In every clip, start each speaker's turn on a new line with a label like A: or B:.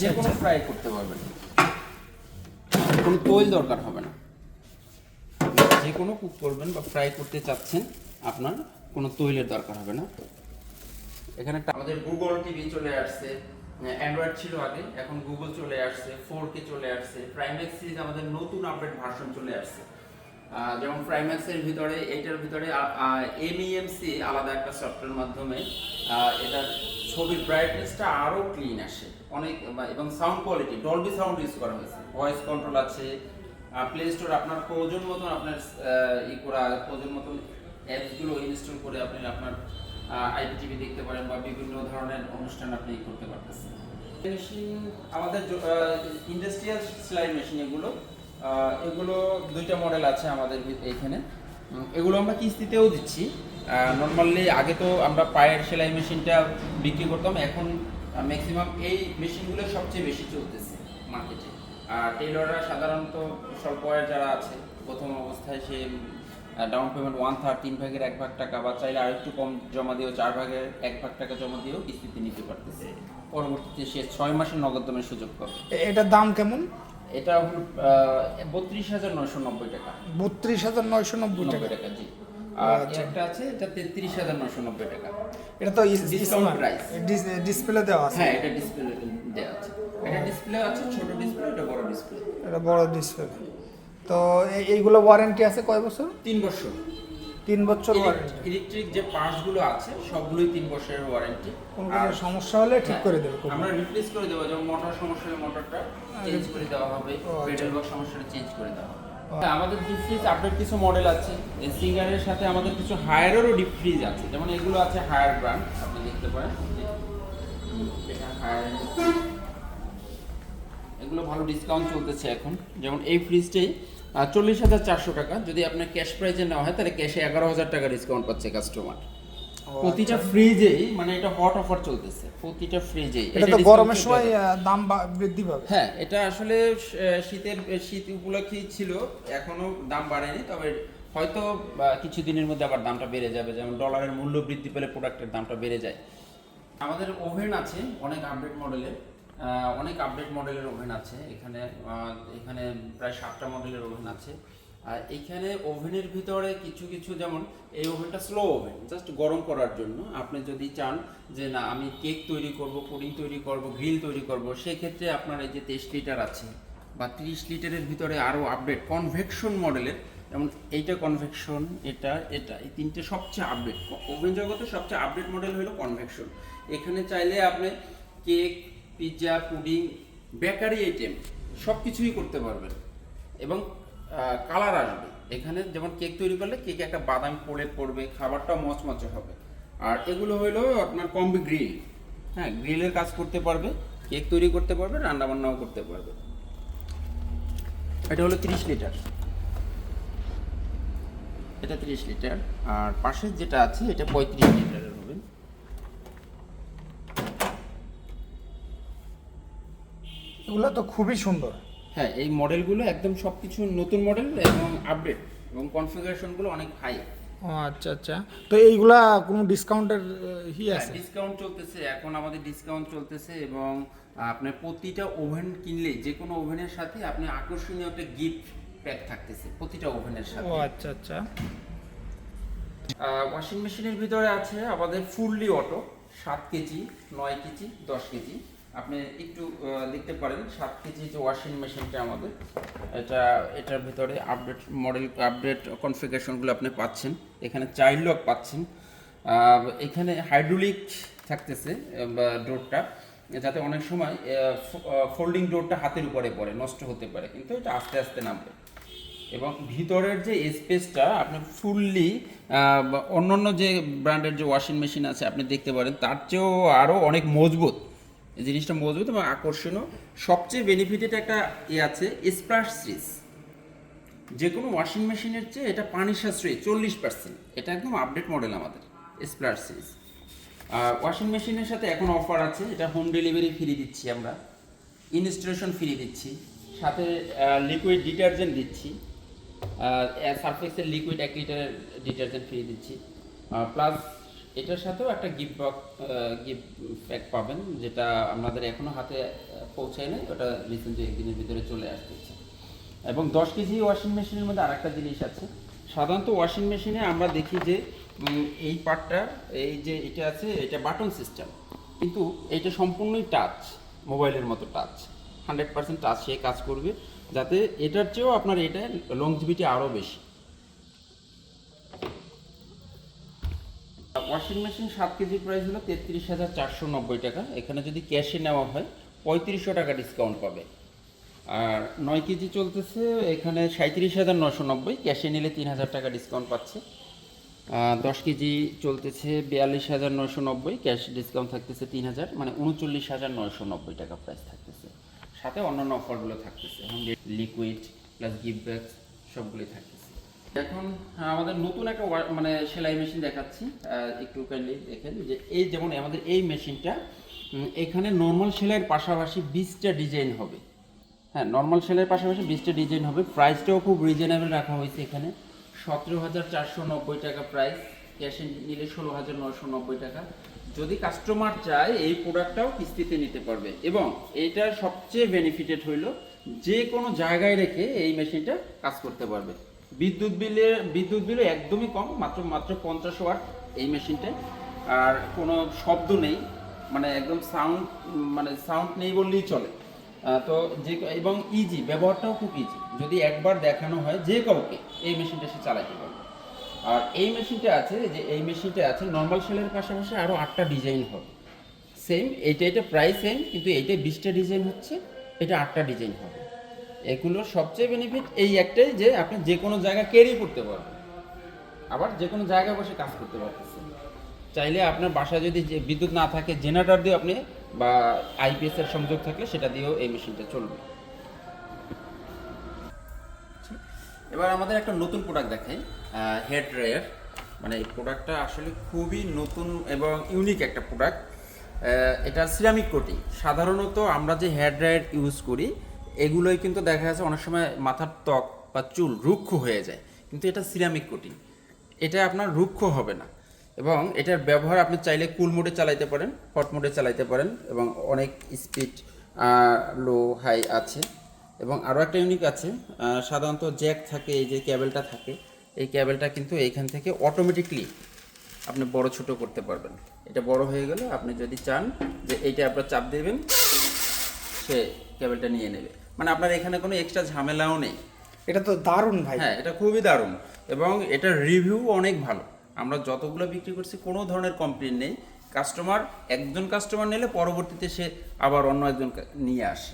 A: যে কোনো ফ্রাই করতে পারবেন। কোনো তৈল দরকার হবে না। যে কোনো কুক করবেন বা ফ্রাই করতে চাচ্ছেন আপনার কোনো তৈলের দরকার হবে না। এখানে একটা আমাদের গুগল টিভি চলে আসছে। অ্যান্ড্রয়েড ছিল আগে এখন গুগল চলে আসছে ফোর কে চলে আসছে প্রাইম্যাক্স সিরিজ আমাদের নতুন আপডেট ভার্সন চলে আসছে। যেমন প্রাইম্যাক্সের ভিতরে এটার ভিতরে এমইএমসি আলাদা একটা সফটওয়্যার মাধ্যমে এটার ছবির ব্রাইটনেসটা আরও ক্লিন আসে। অনেক এবং sound quality Dolby sound use করা হয়েছে। ভয়েস কন্ট্রোল আছে। প্লে স্টোর আপনার প্রয়োজন মতন আপনার ই করা, প্রয়োজন মতন অ্যাপসগুলো ইনস্টল করে আপনি আপনার আইপিটিভি দেখতে পারেন বা বিভিন্ন ধরনের অনুষ্ঠান আপনি করতে পারতেছেন। মেশিন আমাদের ইন্ডাস্ট্রিয়াল সেলাই মেশিন এগুলো এগুলো দুইটা মডেল আছে আমাদের এইখানে এগুলো আমরা কিস্তিতেও দিচ্ছি। নর্মালি আগে তো আমরা পায়ের সেলাই মেশিনটা বিক্রি করতাম এখন ম্যাক্সিমাম এই মেশিনগুলো সবচেয়ে বেশি চলতেছে মার্কেটে আর টেলররা সাধারণত স্বল্প আয়ের যারা আছে প্রথম অবস্থায় সে ডাউন পেমেন্ট ওয়ান থার্ড তিন ভাগের এক ভাগ টাকা বা চাইলে আর একটু কম জমা দিয়েও চার ভাগের এক ভাগ টাকা জমা দিয়েও কিস্তিতে নিতে পারতেছে। পরবর্তীতে সে ছয় মাসের নগদ দামের সুযোগ পাবে।
B: এটার দাম কেমন?
A: এটা হলো বত্রিশ হাজার নয়শো নব্বই টাকা।
B: বত্রিশ হাজার নয়শো নব্বই টাকা
A: জি। আর। একটা আছে এটা তেত্রিশ হাজার নয়শো নব্বই টাকা।
B: এটা তো
A: Discount price।
B: ডিসপ্লে দেওয়া আছে।
A: হ্যাঁ এটা ডিসপ্লে দেওয়া আছে। এটা ডিসপ্লে আছে ছোট ডিসপ্লে এটা বড় ডিসপ্লে
B: এটা বড় ডিসপ্লে তো এইগুলো ওয়ারেন্টি আছে কয় বছর?
A: তিন বছর।
B: তিন বছর ওয়ারেন্টি
A: ইলেকট্রিক যে পার্টসগুলো আছে সবগুলোই তিন বছরের ওয়ারেন্টি
B: কোনো সমস্যা হলে ঠিক করে দেবে
A: আমরা রিপ্লেস করে দেবো যেমন মোটর সমস্যা হলে মোটরটা চেঞ্জ করে দেওয়া হবে। পেডেল বক্স সমস্যাটা চেঞ্জ করে দেওয়া হবে। হ্যাঁ, আমাদের ডিপ ফ্রিজ আপডেট কিছু মডেল আছে। সিঙ্গারের সাথে আমাদের কিছু হায়ারেরও ডিপ ফ্রিজ আছে। যেমন এগুলো আছে হায়ার ব্র্যান্ড আপনি দেখতে পারেন। এগুলো ভালো ডিসকাউন্ট চলতেছে এখন। যেমন এই ফ্রিজটাই চল্লিশ হাজার চারশো টাকা। যদি আপনার ক্যাশ প্রাইজে নেওয়া হয়, তাহলে ক্যাশে এগারো হাজার টাকা ডিসকাউন্ট পাচ্ছে কাস্টমার প্রতিটা ফ্রিজেই মানে এটা হট অফার চলতেছে প্রতিটা ফ্রিজেই।
B: এটা তো গরমের সময় দাম বৃদ্ধি পাবে।
A: হ্যাঁ এটা আসলে শীতের শীত উপলক্ষেই ছিল এখনও দাম বাড়েনি তবে হয়তো কিছু দিনের মধ্যে আবার দামটা বেড়ে যাবে যেমন ডলারের মূল্য বৃদ্ধি পেলে প্রোডাক্টের দামটা বেড়ে যায়। আমাদের ওভেন আছে অনেক আপডেট মডেলের অনেক আপডেট মডেলের ওভেন আছে এখানে আহ, এখানে প্রায় সাতটা মডেলের ওভেন আছে। আর এইখানে ওভেনের ভিতরে কিছু কিছু যেমন, এই ওভেনটা স্লো ওভেন জাস্ট গরম করার জন্য। আপনি যদি চান যে না, আমি কেক তৈরি করব, পুডিং তৈরি করব গ্রিল তৈরি করব, সেক্ষেত্রে আপনার এই যে তেইশ লিটার আছে বা তিরিশ লিটারের ভিতরে আরও আপডেট কনভেকশন মডেলের যেমন এইটা কনভেকশন এটা এটা, এই তিনটে সবচেয়ে আপডেট ওভেন জগতে সবচেয়ে আপডেট মডেল হলো কনভেকশন এখানে চাইলে আপনি cake pizza pudding bakery item সব কিছুই করতে পারবেন। এবং কালার আসবে। এখানে যেমন কেক তৈরি করলে কেকে একটা বাদাম পড়ে পড়বে, খাবারটাও মচমচে হবে। আর এগুলো হলো আপনার কম্বি গ্রিল হ্যাঁ গ্রিলের কাজ করতে পারবে কেক তৈরি করতে পারবে, রান্নাবান্নাও করতে পারবে। এটা হলো তিরিশ লিটার এটা তিরিশ লিটার আর পাশের যেটা আছে, এটা পঁয়ত্রিশ লিটারের
B: এগুলো তো খুবই সুন্দর।
A: হ্যাঁ এই মডেলগুলো একদম সব কিছু নতুন মডেল এবং আপডেট এবং কনফিগারেশনগুলো অনেক হাই
B: ও আচ্ছা আচ্ছা। তো এইগুলা কোনো ডিসকাউন্টের হি আছে?
A: ডিসকাউন্ট হ্যাঁ, চলতেছে এখন আমাদের ডিসকাউন্ট চলতেছে এবং আপনার প্রতিটা ওভেন কিনলে যে কোনো ওভেনের সাথে আপনি আকর্ষণীয় একটা গিফট প্যাক থাকতেছে প্রতিটা ওভেনের সাথে।
B: ও আচ্ছা আচ্ছা।
A: ওয়াশিং মেশিনের ভিতরে আছে আমাদের ফুললি অটো সাত কেজি নয় কেজি দশ কেজি। আপনি একটু দেখতে পারেন, সাত কেজি যে ওয়াশিং মেশিনটা আমাদের, এটা, এটার ভিতরে আপডেট মডেল আপডেট কনফিগারেশনগুলো আপনি পাচ্ছেন, এখানে চাইল্ড লক পাচ্ছেন এখানে হাইড্রোলিক থাকতেছে ডোরটা যাতে অনেক সময় ফোল্ডিং ডোরটা হাতের উপরে পড়ে, নষ্ট হতে পারে, কিন্তু এটা আস্তে আস্তে নামবে। এবং ভিতরের যে স্পেসটা আপনি ফুললি অন্যান্য যে ব্র্যান্ডের যে ওয়াশিং মেশিন আছে, আপনি দেখতে পারেন, তার চেয়েও আরও অনেক মজবুত। জিনিসটা মজবুত এবং আকর্ষণীয়। সবচেয়ে বেনিফিটেড একটা ই আছে স্প্লাশ সিরিজ যে কোনো ওয়াশিং মেশিনের চেয়ে এটা পানি সাশ্রয়ী, চল্লিশ পার্সেন্ট এটা একদম আপডেট মডেল আমাদের স্প্লাশ সিরিজ ওয়াশিং মেশিনের সাথে এখন অফার আছে, এটা হোম ডেলিভারি ফ্রি দিচ্ছি আমরা। ইনস্টলেশন ফ্রি দিচ্ছি। সাথে লিকুইড ডিটারজেন্ট দিচ্ছি। সারফেক্সের লিকুইড এক লিটারের ডিটারজেন্ট ফ্রি দিচ্ছি। প্লাস এটার সাথেও একটা গিফট বক্স গিফট প্যাক পাবেন, যেটা আপনাদের এখনও হাতে পৌঁছায় নাই, ওটা রিসেন্টলি একদিনের ভিতরে চলে আসতেছে। এবং দশ কেজি ওয়াশিং মেশিনের মধ্যে আরেকটা জিনিস আছে। সাধারণত ওয়াশিং মেশিনে আমরা দেখি যে এই পার্টটা এই যে এটা আছে, এটা বাটন সিস্টেম কিন্তু এটা সম্পূর্ণই টাচ মোবাইলের মতো টাচ হান্ড্রেড পার্সেন্ট টাচ সে কাজ করবে, যাতে এটার চেয়েও আপনার এটা লংজিভিটি আরও বেশি। ওয়াশিং মেশিন সাত কেজি প্রাইস হলো তেত্রিশ হাজার চারশো নব্বই টাকা। এখানে যদি ক্যাশে নেওয়া হয়, পঁয়ত্রিশশো টাকা ডিসকাউন্ট পাবে। আর নয় কেজি চলতেছে, এখানে সাঁত্রিশ হাজার নশো নব্বই ক্যাশে নিলে তিন হাজার টাকা ডিসকাউন্ট পাচ্ছে। দশ কেজি চলতেছে বিয়াল্লিশ হাজার নশো নব্বই ক্যাশ ডিসকাউন্ট থাকতেছে তিন হাজার মানে উনচল্লিশ হাজার নশো নব্বই টাকা প্রাইস থাকতেছে। সাথে অন্যান্য অফারগুলো থাকতেছে লিকুইড প্লাস গিফট ব্যাগস সবগুলোই থাকতেছে। এখন আমাদের নতুন একটা মানে সেলাই মেশিন দেখাচ্ছি। একটু কাইন্ডলি দেখেন যে এই যেমন আমাদের এই মেশিনটা এখানে নর্মাল সেলাইয়ের পাশাপাশি বিশটা ডিজাইন হবে। হ্যাঁ নর্মাল সেলাইয়ের পাশাপাশি বিশটা ডিজাইন হবে। প্রাইসটাও খুব রিজনেবল রাখা হয়েছে এখানে। সতেরো হাজার চারশো নব্বই টাকা প্রাইস ক্যাশে নিলে ষোলো হাজার নশো নব্বই টাকা। যদি কাস্টমার চায়, এই প্রোডাক্টটাও কিস্তিতে নিতে পারবে। এবং এইটার সবচেয়ে বেনিফিটেড হইল যে কোনো জায়গায় রেখে এই মেশিনটা কাজ করতে পারবে। বিদ্যুৎ বিলে, বিদ্যুৎ বিলও একদমই কম, মাত্র মাত্র পঞ্চাশ ওয়াট এই মেশিনটায় আর কোনো শব্দ নেই মানে একদম সাউন্ড মানে সাউন্ড নেই বললেই চলে। তো যে, এবং ইজি ব্যবহারটাও খুব ইজি যদি একবার দেখানো হয় যে কাউকে, এই মেশিনটা সে চালাতে পারবে। আর এই মেশিনটা আছে যে এই মেশিনটা আছে নর্মাল সেলের পাশাপাশি আরও আটটা ডিজাইন হবে। সেম এইটা এটা প্রায় সেম কিন্তু এইটা বিশটা ডিজাইন হচ্ছে, এটা আটটা ডিজাইন হবে। এগুলোর সবচেয়ে বেনিফিট এই একটাই যে আপনি যে কোনো জায়গায় ক্যারি করতে পারবেন। আবার যে কোনো জায়গায় বসে কাজ করতে পারতেছেন। চাইলে আপনার বাসায় যদি যে বিদ্যুৎ না থাকে জেনারেটর দিয়ে আপনি বা আইপিএস এর সংযোগ থাকলে সেটা দিয়েও এই মেশিনটা চলবে। এবার আমাদের একটা নতুন প্রোডাক্ট দেখাই হেয়ার ড্রায়ার মানে এই প্রোডাক্টটা আসলে খুবই নতুন এবং ইউনিক একটা প্রোডাক্ট এটা সিরামিক কোটিং সাধারণত আমরা যে হেয়ার ড্রায়ার ইউজ করি এগুলোই কিন্তু দেখা যাচ্ছে অনেক সময় মাথার ত্বক বা চুল রুক্ষ হয়ে যায়। কিন্তু এটা সিরামিক কোটিং এটা আপনার রুক্ষ হবে না। এবং এটার ব্যবহার আপনি চাইলে কুল মোডে চালাইতে পারেন হট মোডে চালাইতে পারেন এবং অনেক স্পিড লো হাই আছে। এবং আরও একটা ইউনিক আছে সাধারণত জ্যাক থাকে, এই যে ক্যাবেলটা থাকে, এই ক্যাবেলটা কিন্তু এইখান থেকে অটোমেটিকলি আপনি বড় ছোট করতে পারবেন। এটা বড় হয়ে গেলে আপনি যদি চান যে এইটা আপনার চাপ দেবেন, সে ক্যাবেলটা নিয়ে নেবে। মানে আপনার এখানে কোনো এক্সট্রা ঝামেলাও নেই।
C: এটা তো দারুণ ভাই।
A: হ্যাঁ এটা খুবই দারুণ এবং এটার রিভিউ অনেক ভালো। আমরা যতগুলো বিক্রি করছি কোনো ধরনের কমপ্লেন নেই। কাস্টমার একজন কাস্টমার নিলে পরবর্তীতে সে আবার অন্য একজন নিয়ে আসে।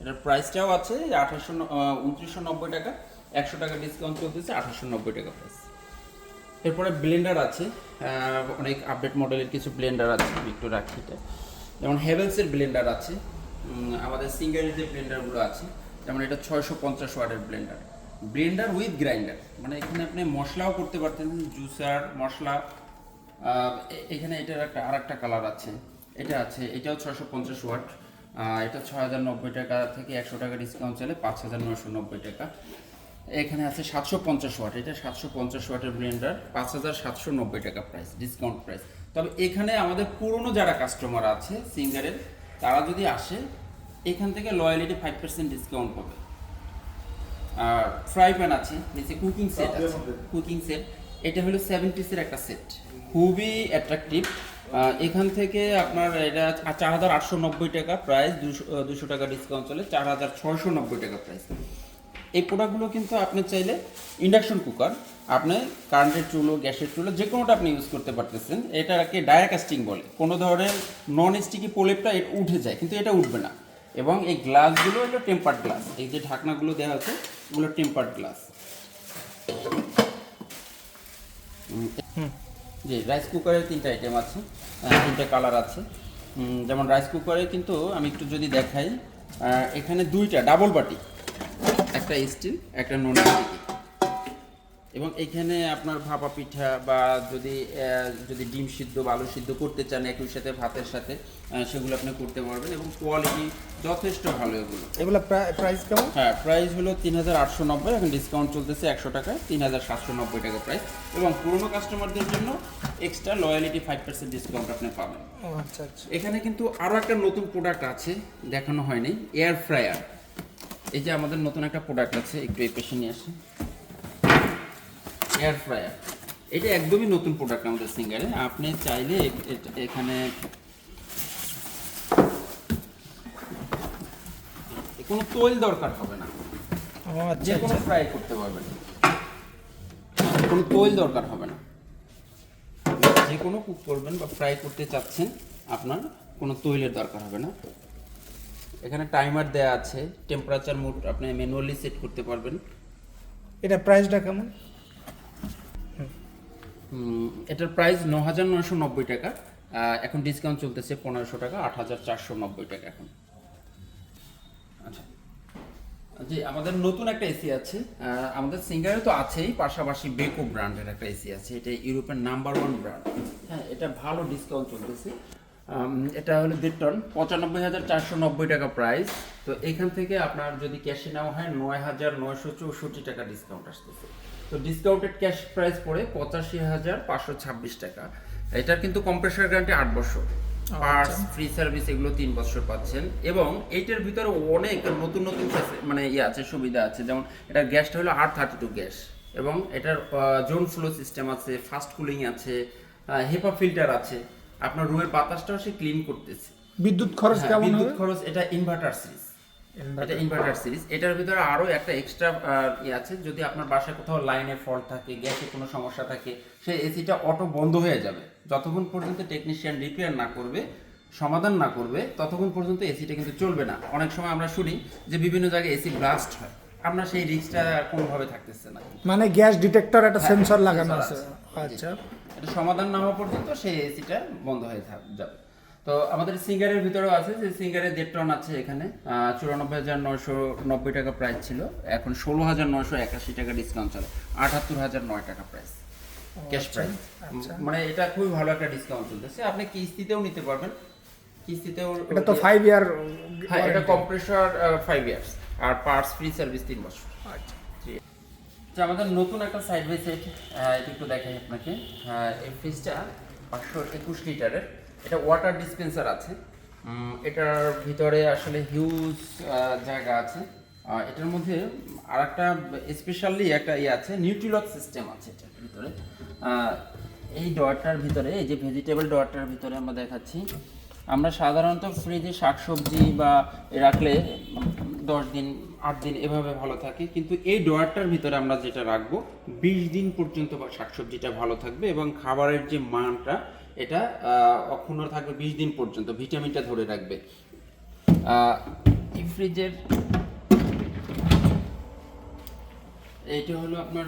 A: এটার প্রাইসটাও আছে আঠাশশো উনত্রিশশো নব্বই টাকা। একশো টাকা ডিসকাউন্ট চলতেছে আঠাশশো নব্বই টাকা প্রাইস এরপরে ব্লেন্ডার আছে অনেক আপডেট মডেলের কিছু ব্লেন্ডার আছে একটু রাখি যেমন হেভেলসের ব্লেন্ডার আছে। আমাদের সিঙ্গারের যে ব্লেন্ডারগুলো আছে, যেমন এটা ছয়শো পঞ্চাশ ওয়াটের ব্লেন্ডার ব্লেন্ডার উইথ গ্রাইন্ডার মানে এখানে আপনি মশলাও করতে পারতেন জুসার মশলা। এখানে এটার একটা আর একটা কালার আছে। এটা আছে, এটাও ছয়শো পঞ্চাশ ওয়াট। এটা ছয় হাজার নব্বই টাকা থেকে একশো টাকা ডিসকাউন্ট চলে, পাঁচ হাজার নশো নব্বই টাকা। এখানে আছে সাতশো পঞ্চাশ ওয়াট, এটা সাতশো পঞ্চাশ ওয়াটের ব্লেন্ডার পাঁচ হাজার সাতশো নব্বই টাকা প্রাইস ডিসকাউন্ট প্রাইস তবে এখানে আমাদের পুরনো যারা কাস্টমার আছে সিঙ্গারের তারা যদি আসে এখান থেকে লয়ালিটি ফাইভ পার্সেন্ট ডিসকাউন্ট পাবে। আর ফ্রাই প্যান আছে নিচে কুকিং সেট আছে। কুকিং সেট এটা হলো সেভেন্টিসের একটা সেট খুবই অ্যাট্রাকটিভ এখান থেকে আপনার এটা চার হাজার আটশো নব্বই টাকা প্রাইস দুশো দুশো টাকা ডিসকাউন্ট চলে চার হাজার ছয়শো নব্বই টাকা প্রাইস এই প্রোডাক্টগুলো কিন্তু আপনি চাইলে ইন্ডাকশন কুকার আপনি কারেন্টের চুলো গ্যাসের চুলো যে কোনোটা আপনি ইউজ করতে পারতেছেন এটাকে ডায়াকাস্টিং বলে। কোনো ধরনের নন স্টিকি প্রলেপটা এটা উঠে যায় কিন্তু এটা উঠবে না। এবং এই গ্লাসগুলো হলো টেম্পার্ড গ্লাস এই যে ঢাকনাগুলো দেওয়া আছে ওগুলো টেম্পার্ড গ্লাস জি রাইস কুকারের তিনটা আইটেম আছে তিনটা কালার আছে। যেমন রাইস কুকারে কিন্তু আমি একটু যদি দেখাই এখানে দুইটা ডাবল বাটি। একটা স্টিল একটা নন স্টিকি এবং এখানে আপনার ভাপা পিঠা বা যদি যদি ডিম সিদ্ধ বা আলু সিদ্ধ করতে চান একই সাথে ভাতের সাথে সেগুলো আপনি করতে পারবেন এবং কোয়ালিটি যথেষ্ট ভালো এগুলো।
B: এগুলো প্রাইস কেমন?
A: হ্যাঁ প্রাইস হলো তিন হাজার আটশো নব্বই এখন ডিসকাউন্ট চলতেছে একশো টাকা তিন হাজার সাতশো নব্বই টাকা প্রাইস এবং পুরনো কাস্টমারদের জন্য extra loyalty five percent discount আপনি পাবেন।
B: ও আচ্ছা আচ্ছা।
A: এখানে কিন্তু আরও একটা নতুন প্রোডাক্ট আছে দেখানো হয়নি এয়ার ফ্রায়ার এই যে আমাদের নতুন একটা প্রোডাক্ট আছে একটু এই পেশে নিয়ে আসি। এয়ার ফ্রায়ার এটা একদমই নতুন প্রোডাক্ট আমাদের সিঙ্গারে। আপনি চাইলে এখানে কোনো তৈল দরকার হবে না।
B: আচ্ছা
A: যে কোনো
B: আচ্ছা।
A: ফ্রাই করতে পারবেন। কোনো তৈল দরকার হবে না। যে কোনো কুক করবেন বা ফ্রাই করতে চাচ্ছেন আপনার কোনো তৈলের দরকার হবে না। এখানে টাইমার দেয়া আছে। টেম্পারেচার মোড আপনি ম্যানুয়ালি সেট করতে পারবেন।
B: এটা প্রাইসটা কেমন?
A: এটার প্রাইস ন হাজার নয়শো নব্বই টাকা এখন ডিসকাউন্ট চলতেছে পনেরোশো টাকা, আট হাজার চারশো নব্বই টাকা এখন। আচ্ছা। জি, আমাদের নতুন একটা এসি আছে আমাদের সিঙ্গারে তো আছেই, পাশাপাশি বেকো ব্র্যান্ডের একটা এসি আছে, এটা ইউরোপের নাম্বার ওয়ান ব্র্যান্ড হ্যাঁ এটা ভালো ডিসকাউন্ট চলতেছে। এটা হলো দেড় টন পঁচানব্বই হাজার চারশো নব্বই টাকা প্রাইস তো এখান থেকে আপনার যদি ক্যাশে নেওয়া হয় নয় হাজার নয়শো চৌষট্টি টাকা ডিসকাউন্ট আসতেছে। তো ডিসকাউন্টেড ক্যাশ প্রাইস পড়ে পঁচাশি হাজার পাঁচশো ছাব্বিশ টাকা। এটার কিন্তু কম্প্রেসার গ্যারান্টি আট বছর। পার্টস ফ্রি সার্ভিস এগুলো তিন বছর পাচ্ছেন। এবং এইটার ভিতরে অনেক নতুন নতুন মানে ইয়ে আছে সুবিধা আছে। যেমন এটার গ্যাসটা হলো আর থার্টি টু গ্যাস। এবং এটার জোন ফ্লো সিস্টেম আছে ফাস্ট কুলিং আছে হেপা ফিল্টার আছে। আপনার রুমের বাতাসটাও সে ক্লিন করতেছে।
B: বিদ্যুৎ খরচ
A: হ্যাঁ,
B: কেমন
A: বিদ্যুৎ খরচ এটা ইনভার্টার সিরিজ এটা ইনভার্টার সিরিজ এটার ভিতরে আরও একটা এক্সট্রা ইয়ে আছে। যদি আপনার বাসায় কোথাও লাইনে ফল্ট থাকে গ্যাসে কোনো সমস্যা থাকে সেই এসিটা অটো বন্ধ হয়ে যাবে। যতক্ষণ পর্যন্ত টেকনিশিয়ান রিপেয়ার না করবে সমাধান না করবে ততক্ষণ পর্যন্ত এসিটা কিন্তু চলবে না। অনেক সময় আমরা শুনি যে বিভিন্ন জায়গায় এসি ব্লাস্ট হয়। আপনার সেই রিস্কটা কোনোভাবে থাকতেছে না।
B: মানে গ্যাস ডিটেক্টর একটা
A: হ্যাঁ,
B: সেন্সর লাগানো আছে। আচ্ছা।
A: এটা সমাধান না হওয়া পর্যন্ত সেই এসিটা বন্ধ হয়ে থাক- যাবে। তো আমাদের সিঙ্গারের ভিতরেও আছে যে সিঙ্গারে দেড় টন আছে এখানে। চুরানব্বই হাজার নয়শো নব্বই টাকা প্রাইস ছিল। এখন ষোলো হাজার নয়শো একাশি টাকা ডিসকাউন্ট চলে। আটাত্তর হাজার নয় টাকা প্রাইস ক্যাশ প্রাইস
B: আচ্ছা।
A: মানে এটা খুবই ভালো একটা ডিসকাউন্ট চলতেছে। আপনি কিস্তিতেও নিতে পারবেন। কিস্তিতেও
B: এটা তো ফাইভ ইয়ার
A: হ্যাঁ এটা কম্প্রেসর ফাইভ ইয়ার্স আর পার্টস ফ্রি সার্ভিস তিন বছর।
B: আচ্ছা।
A: যে আমাদের নতুন একটা সাইড বাই সাইড এটা একটু দেখাই আপনাকে। এই ফ্রিজটা পাঁচশো একুশ লিটারের। এটা ওয়াটার ডিসপেন্সার আছে। এটার ভিতরে আসলে হিউজ জায়গা আছে। এটার মধ্যে আর একটা স্পেশালি একটা ইয়ে আছে নিউট্রিলক সিস্টেম আছে এটার ভিতরে। এই ডয়ারটার ভিতরে, এই যে ভেজিটেবল ডয়ারটার ভিতরে আমরা দেখাচ্ছি। আমরা সাধারণত ফ্রিজে শাকসবজি বা রাখলে দশ দিন, আট দিন এভাবে ভালো থাকে। কিন্তু এই ডোয়ারটার ভিতরে আমরা যেটা রাখব, বিশ দিন পর্যন্ত শাকসবজিটা ভালো থাকবে এবং খাবারের যে মানটা এটা অক্ষুণ্ণ থাকবে বিশ দিন পর্যন্ত, ভিটামিনটা ধরে রাখবে। ফ্রিজের, এইটা হলো আপনার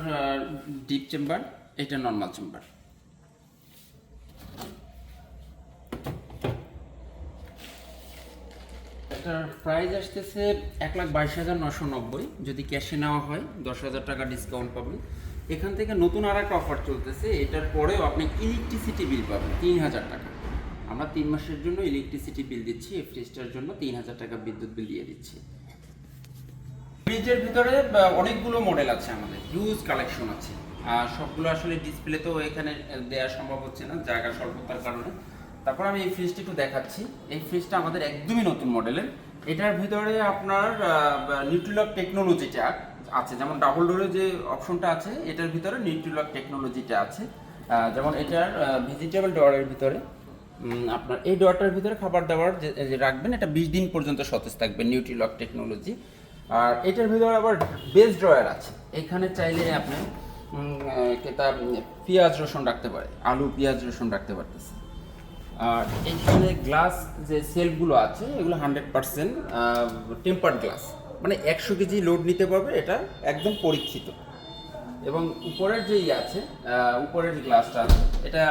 A: ডিপ চেম্বার, এটা নর্মাল চেম্বার। এটার প্রাইস আসতেছে এক লাখ বাইশ হাজার নশো নব্বই, যদি ক্যাশে নেওয়া হয়, দশ হাজার টাকা ডিসকাউন্ট পাবেন। এখান থেকে নতুন আর একটা অফার চলতেছে, এটার পরেও আপনি ইলেকট্রিসিটি বিল পাবেন, তিন হাজার টাকা। আমরা তিন মাসের জন্য ইলেকট্রিসিটি বিল দিচ্ছি ফ্রিজটার জন্য তিন হাজার টাকা বিদ্যুৎ বিল দিয়ে দিচ্ছি। ফ্রিজের ভিতরে অনেকগুলো মডেল আছে আমাদের হিউজ কালেকশন আছে। আর সবগুলো আসলে ডিসপ্লে তো এখানে দেওয়া সম্ভব হচ্ছে না, জায়গা স্বল্পতার কারণে। তারপর আমি এই ফ্রিজটি একটু দেখাচ্ছি। এই ফ্রিজটা আমাদের একদমই নতুন মডেলের এটার ভিতরে আপনার নিউট্রিলক টেকনোলজিটা আছে। যেমন ডাবল ডোরের যে অপশনটা আছে এটার ভিতরে নিউট্রিলক টেকনোলজিটা আছে। যেমন এটার ভেজিটেবল ডোয়ারের ভিতরে আপনার এই ডোয়ারটার ভিতরে খাবার দাবার যে রাখবেন এটা বিশ দিন পর্যন্ত সতেজ থাকবে নিউট্রিলক টেকনোলজি আর এটার ভিতরে আবার বেস ড্রয়ার আছে। এখানে চাইলে আপনি আহ, পেঁয়াজ রসুন রাখতে পারে আলু পেঁয়াজ রসুন রাখতে পারতেছে। আর এখানে গ্লাস যে সেলগুলো আছে এগুলো হান্ড্রেড পার্সেন্ট টেম্পার্ড গ্লাস মানে একশো কেজি লোড নিতে পারবে এটা একদম পরীক্ষিত। এবং উপরের যে ইয়ে আছে উপরের যে গ্লাসটা আছে এটা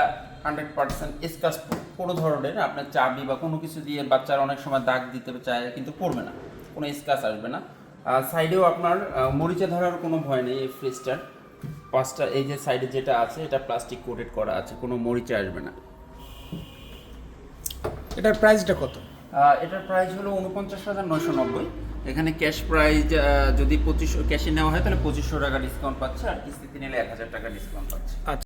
A: হান্ড্রেড পার্সেন্ট স্কাচ কোনো ধরনের আপনার চাবি বা কোনো কিছু দিয়ে বাচ্চার অনেক সময় দাগ দিতে চায় কিন্তু পড়বে না। কোনো স্কাচ আসবে না। সাইডেও আপনার মরিচা ধরার কোনো ভয় নেই এই ফ্রিজটার পাঁচটা এই যে সাইডে যেটা আছে এটা প্লাস্টিক কোটেড করা আছে কোনো মরিচা আসবে না।
B: এটার প্রাইসটা কত?
A: এটার প্রাইস হলো উনপঞ্চাশ হাজার নয়শো নব্বই। এখানে ক্যাশ প্রাইস যদি পঁচিশশো ক্যাশে নেওয়া হয়, তাহলে পঁচিশশো টাকা ডিসকাউন্ট পাচ্ছে, আর কিস্তিতে নিলে এক হাজার টাকা ডিসকাউন্ট পাচ্ছে।
B: আচ্ছা।